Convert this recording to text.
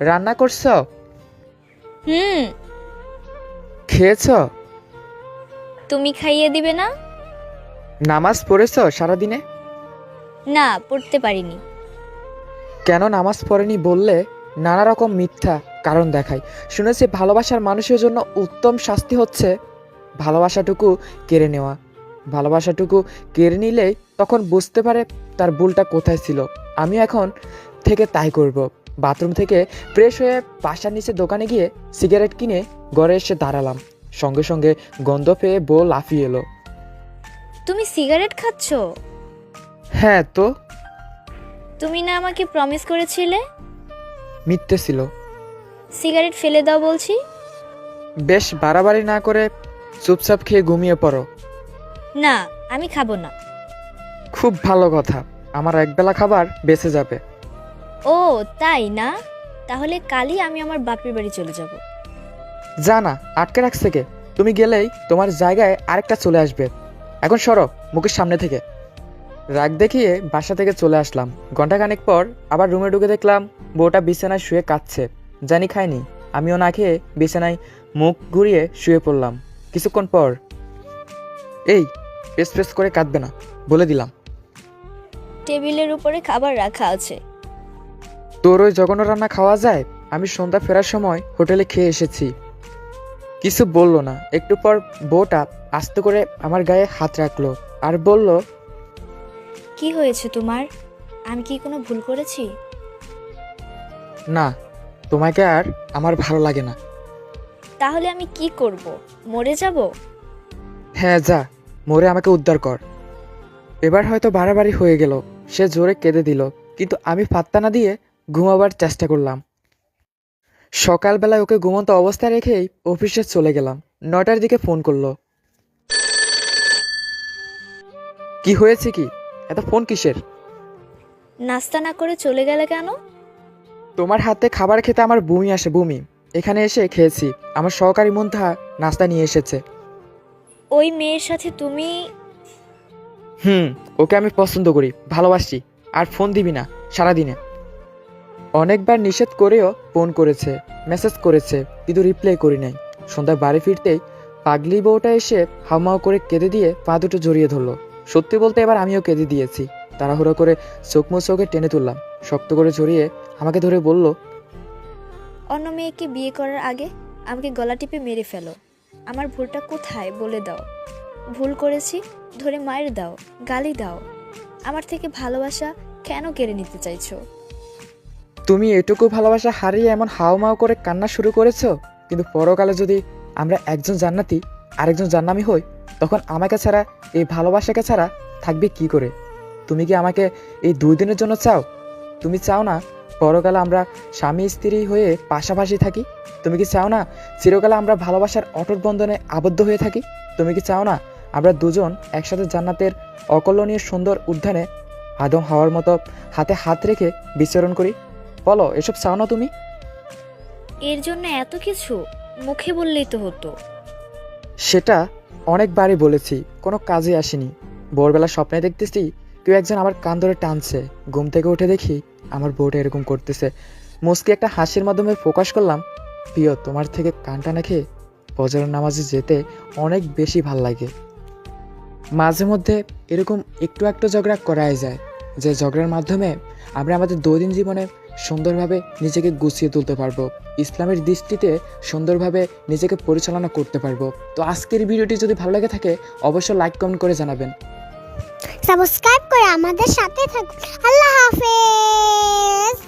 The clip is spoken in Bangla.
রান্না করছ? হুম। খেয়েছো? তুমি খাইয়ে দিবে না? নামাজ পড়েছো সারাদিনে? না পড়তে পারিনি। কেন নামাজ পড়েনি বললে? নানা রকম মিথ্যা কারণ দেখায়। শুনেছি ভালোবাসার মানুষের জন্য উত্তম শাস্তি হচ্ছে ভালোবাসাটুকু কেড়ে নেওয়া। ভালোবাসাটুকু কেড়ে নিলেই তখন বুঝতে পারে তার ভুলটা কোথায় ছিল। আমি এখন থেকে তাই করব। বাথরুম থেকে ফ্রেশ হয়ে বাসার নিচে দোকানে গিয়ে সিগারেট কিনে ঘরে এসে দাঁড়ালাম। সঙ্গে সঙ্গে গন্ধ পেয়ে বউ লাফিয়ে এলো। তুমি সিগারেট খাচ্ছ? হ্যাঁ তো? তুমি না আমাকে প্রমিস করেছিলে? মিথ্যে ছিল। সিগারেট ফেলে দাও বলছি। বেশ বাড়াবাড়ি না করে চুপচাপ খেয়ে ঘুমিয়ে পড়ো। না আমি খাব না। খুব ভালো কথা। আমার একবেলা খাবার বেঁচে যাবে। ও তাই না? তাহলে কালই আমি আমার বাপের বাড়ি চলে যাব। যা না আটকে রাখছে কে? তুমি গেলেই তোমার জায়গায় আরেকটা চলে আসবে। এখন সরো মুখের সামনে থেকে। রাগ দেখিয়ে বাসা থেকে চলে আসলাম। ঘন্টাখানেক পর আবার রুমে ঢুকে দেখলাম বউটা বিছানায় শুয়ে কাঁদছে। জানি খায়নি আমিও না খেয়ে বিছানায় মুখ ঘুরিয়ে শুয়ে পড়লাম। কিছুক্ষণ পর এই পেস পেস করে কাঁদবে না বলে দিলাম। টেবিলের উপরে খাবার রাখা আছে। তোর ওই জঘন্য রান্না খাওয়া যায়? আমি সন্ধ্যা ফেরার সময় হোটেলে খেয়ে এসেছি। কিছু বলল না। একটু পর বউটা আস্তে করে আমার গায়ে হাত রাখল আর বলল কি হয়েছে তোমার? আমি কি কোনো ভুল করেছি? না তোমাকে আর আমার ভালো লাগে না। তাহলে আমি কি করব? মরে যাব? হ্যাঁ যা মরে আমাকে উদ্ধার কর। এবার হয়তো বাড়াবাড়ি হয়ে গেল। সে জোরে কেঁদে দিল। কিন্তু আমি পাত্তা না দিয়ে ঘুমাবার চেষ্টা করলাম। সকালবেলায় ওকে ঘুমন্ত অবস্থায় রেখেই অফিসে চলে গেলাম। নটার দিকে ফোন করল। কি হয়েছে কি? এত ফোন কিসের? নাস্তা না করে চলে গেলে কেন? তোমার হাতে খাবার খেতে আমার বমি আসে বমি। এখানে এসে খেয়েছি। আমার সহকারী মন্থা নাস্তা নিয়ে এসেছে। ওই মেয়ের সাথে তুমি? হুম ওকে আমি পছন্দ করি। ভালোবাসি। আর ফোন দিবি না সারাদিনে। অনেকবার নিষেধ করেও ফোন করেছে, মেসেজ করেছে, কিন্তু রিপ্লাই করি নাই। সন্ধ্যায় বাড়ি ফিরতেই পাগলি বউটা এসে হাউমাউ করে কেঁদে দিয়ে পা দুটো জড়িয়ে ধরলো। সত্যি বলতে এবার আমিও কেঁদে দিয়েছি। তাড়াহুড়ো করে চোখ মুচোকে টেনে তুললাম। শক্ত করে জড়িয়ে আমাকে ধরে বলল, অন্য মেয়েকে বিয়ে করার আগে আমাকে গলা টিপে মেরে ফেলো। আমার ভুলটা কোথায় বলে দাও। ভুল করেছি, ধরে মায়ের দাও, গালি দাও। আমার থেকে ভালোবাসা কেন কেড়ে নিতে চাইছো? তুমি এটুকু ভালোবাসা হারিয়ে এমন হাওমাও করে কান্না শুরু করেছ? কিন্তু পরকালে যদি আমরা একজন জান্নাতি, আরেকজন জান্নামি হই, তখন আমাকে ছাড়া, এই ভালোবাসাকে ছাড়া থাকবে কি করে? তুমি কি আমাকে এই দুই দিনের জন্য চাও? তুমি চাও না পরকালে আমরা স্বামী স্ত্রী হয়ে পাশাপাশি থাকি? তুমি কি চাও না চিরকালে আমরা ভালোবাসার অটুট বন্ধনে আবদ্ধ হয়ে থাকি? তুমি কি চাও না আমরা দুজন একসাথে জান্নাতের অকল্যনীয় সুন্দর উদ্যানে আদম হাওয়ার মতো হাতে হাত রেখে বিচরণ করি? বলো এসব চাও না তুমি? এর জন্য এত কিছু? মুখে বললেই তো হতো। সেটা অনেকবারই বলেছি কোনো কাজে আসেনি। ভোরবেলা স্বপ্নে দেখতেছি কেউ একজন আমার কান ধরে টানছে। ঘুম থেকে উঠে দেখি আমার বউটা এরকম করতেছে। মুসকে একটা হাসির মাধ্যমে প্রকাশ করলাম প্রিয় তোমার থেকে কানটা টানা খেয়ে ফজর নামাজে যেতে অনেক বেশি ভালো লাগে। মাঝে মধ্যে এরকম একটু একটু ঝগড়া করাই যায়। যে ঝগড়ার মাধ্যমে আমরা আমাদের দৈনন্দিন জীবনে সুন্দরভাবে নিজেকে গুছিয়ে তুলতে পারব, ইসলামের দৃষ্টিতে সুন্দরভাবে নিজেকে পরিচালনা করতে পারব। তো আজকের ভিডিওটি যদি ভালো লাগে থাকে, অবশ্যই লাইক কমেন্ট করে জানাবেন। সাবস্ক্রাইব করে আমাদের সাথে থাকুন। আল্লাহ হাফেজ!